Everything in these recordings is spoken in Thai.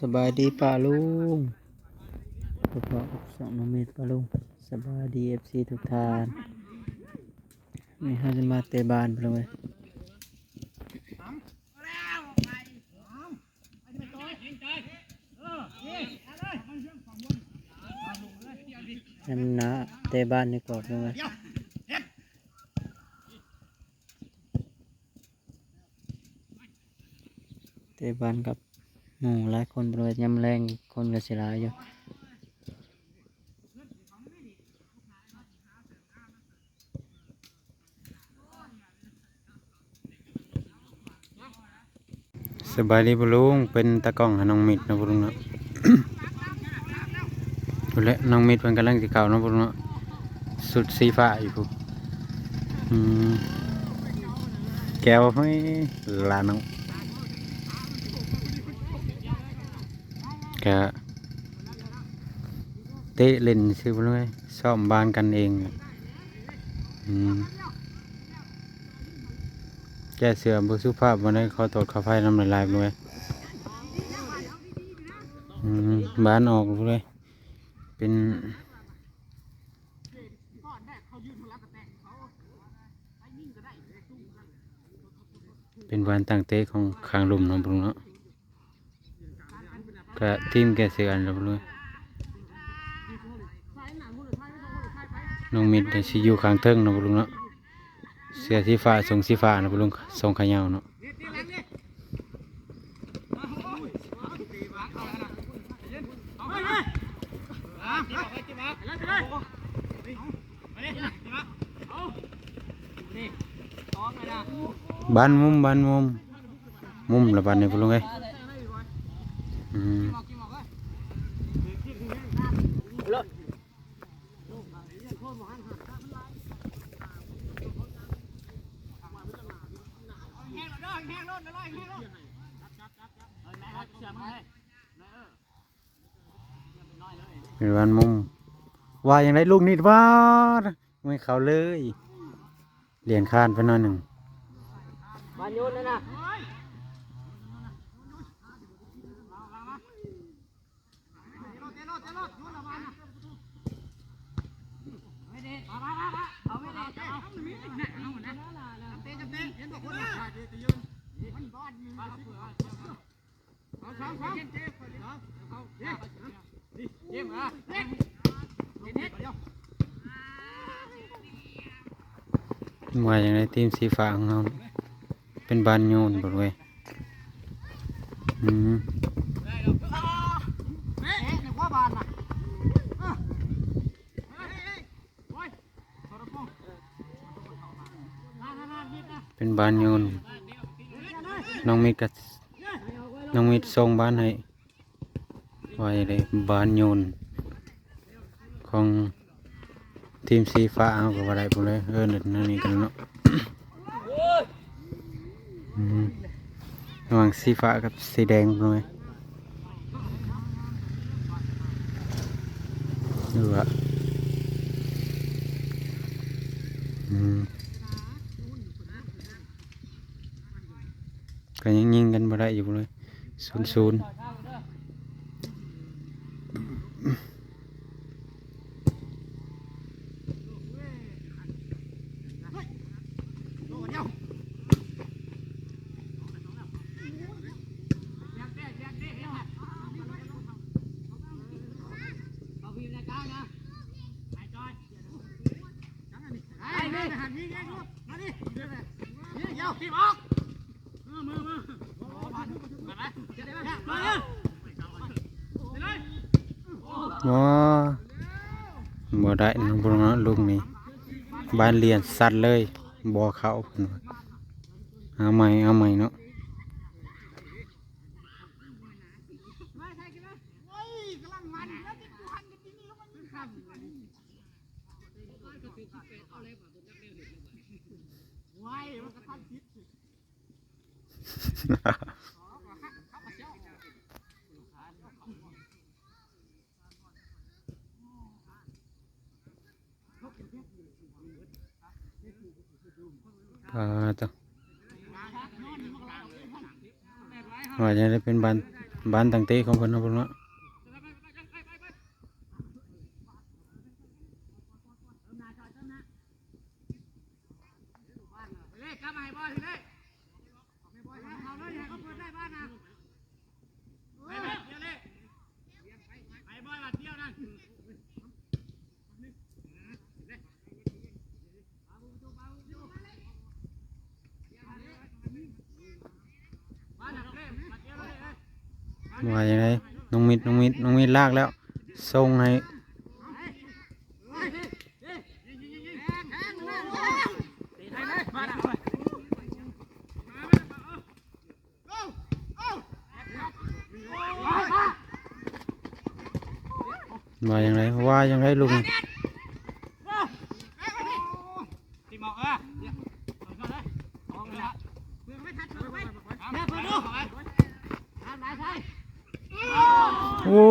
สบายดีป่าลุงพบกสองน้องเมตรป่าลุงสบายดีเอฟซีทุกทานนี่เขาจะมาเตะบานไปเลยให้มันหนะเตะบานในกรอบเลยเตะบานกับ หมู่หลายคนไปเลยยำแรงคนก็สิหลายอยู่สบายดีบุลุงเป็นตะกล้องห้น้องมิดนะบุลุงเนาะพุ่นแหลน้องมิดมันกำลังสิเก่าเนะบุลุงเนาะสุดสีฟ้าอยู่พุ่นอืมแก้วให้ลาน้อง กเตะเล่นซื้อบุลุงเอ้ยซ่อมบ้านกันเองอแก้เสือบุสุภาพวันนี้ขอตรวจขอไฟน้ำลายลายไปเลยบ้านออกเลย เป็นเป็นวันตั้งเตะของคางลุมเนาะบุญเนาะ ก็ทีมแกเสืออันละบุญเลยน้องมิดสิอยู่ข้างเทิงนะบุญเนาะเสื้อสีฟ้าทรงสีฟ้านะบุลุงทรงขยาวเนาะบ้านมุมบ้านมุมมุมละบ้านนี่บุลุงเอ้ อืมเป็นวันมุมว่าอย่างไรลูกนิดว่าไม่เขาเลยเลียนคานไปหน่อยหนึ่งบานโยนนะนะ ว่าอย่างไรทีมสีฟ้าของเราเป็นบานโยนบ่เว้ยอืม เป็นบ้านโยนน้องมิดกับน้องมิดส่งบ้านให้ไว้เลยบ้านโยนของทีมสีฟ้าเอากับอะไรพวกเลยเออเด็ดนั่นนี่กันเนาะอืมระหว่างสีฟ้ากับสีแดงพวกเลยดูว่าอืมก็ยังยิงกันบ่ ได้อยู่เลยศูนย์ศูนย์ บ่บ่ได้น้องบุญนาะลูกนี่บ้านเรียนสัตว์เลยบ่เขาเพิ่นว่าเอาใหม่เอาใหม่เนาะ อ่าต้องว่าจะได้เป็นบ้านบ้านต่างเตะของเพิ่นเนาะพุ่นเนาะ ว่ายังไรน้องมิดน้องมิดน้องมิดลากแล้วส่งให้ว่ายังไรว่ายังไงลุง ที่หมอกเออเดี๋ยวเอาเข้าเลยเอาเลยละเพื่อนไม่ทันเพื่อนไม่ทันเพื่อนดูทำไรใช่ โอ้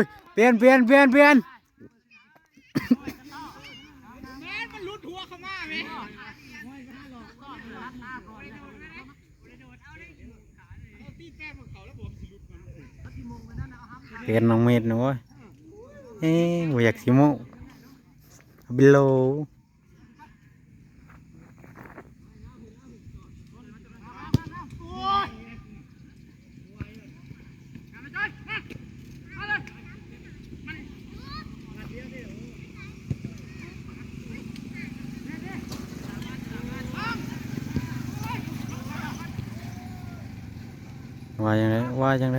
ย เปลี่ยนเปลี่ยนเปลี่ยนเปลี่ยนแม่มันลุดหัวเข้ามาไหมเปลี่ยนน้องเมิดนะเว้ยเอ๊ะบ่อยากสิโมบิโล ว่ายังไงว่ายังไง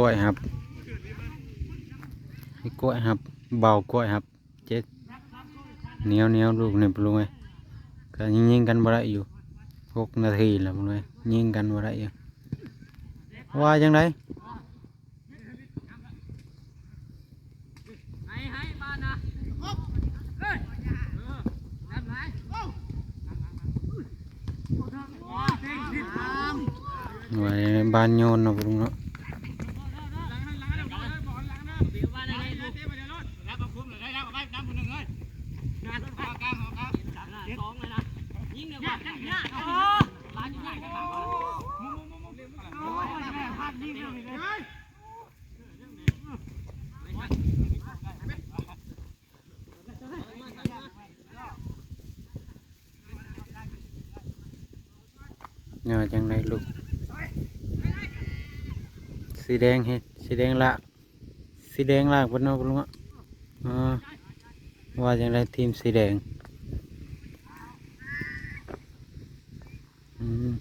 ล้วยครับให้กล้วยครับ เบากล้วยครับ เจ๊เนียวเนียวลูกเนี่ปลุงไงก็ยิงยิงกันบ่ได้อยู่หกนาทีแล้วปลุงไงยิงกันบ่ได้อยู่ว่าจังไดไว้บ้านโยนนะปลุงเนาะ ยิงเดี๋ยวว่าจังเนี่ยร้านอยู่ไหนกันโอ้ยแม่พลาดยิงเลย เนี่ยจังไรลูกสีแดงเห็ดสีแดงละสีแดงลากเพิ่นนอกปลุงอะอ่าว่าจังไรทีมสีแดงอืม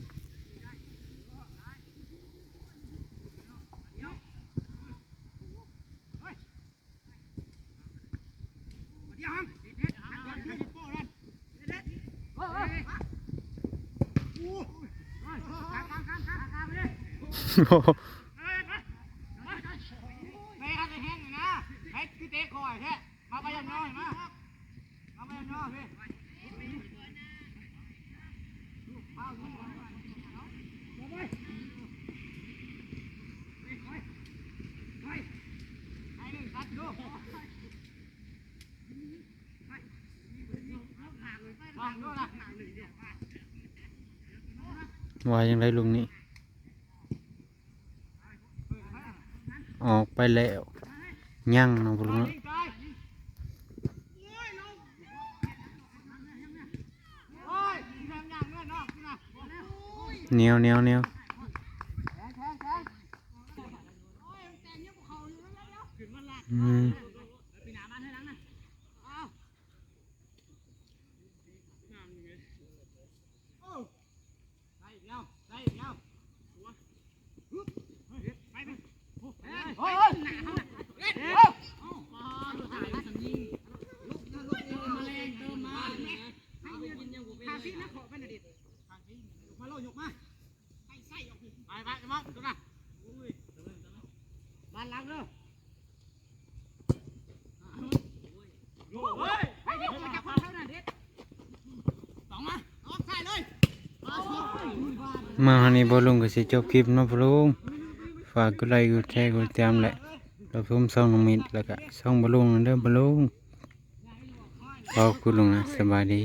โอ้โห ไม่ทันจะแห้งเลยนะให้พี่เต๊คอยแค่มาไปยังน้อยมามาไปยังน้อยพี่ให้หนึ่งซัดดู วางด้วยนะว่ายังไงลุงนี่ออก ไปแล้วยังเนาะลุงเนาะโอ้ยแทงอย่างเงี้ยเนาะนะเหนียวเหนียวเหนียว แทงแทงแทง อืม ปีหน้าบ้านให้หลังนะเอาได้อีกแล้วได้อีกแล้วไปไปโอ้ยหนาเขาเล่นโอ้มาดูถ่ายสัญญีลูกลูกเติมมาแรงเติมมาให้เงินกินยังกูเป็นเลยนะขอเป็นอดีตมาโลยกมาใส่ใส่ออกไปไปจะมองดูนะบ้านหลังเด้อ มาฮันนี้บอลุงก็สิจบคลิปนะบอลุงฝากกดไลค์กดแชร์กดติดตามแหละแล้วผมส่องน้องมิดแล้วก็ส่องบอลุงนั่นเด้อบอลุงขอบคุณลุงนะสบายดี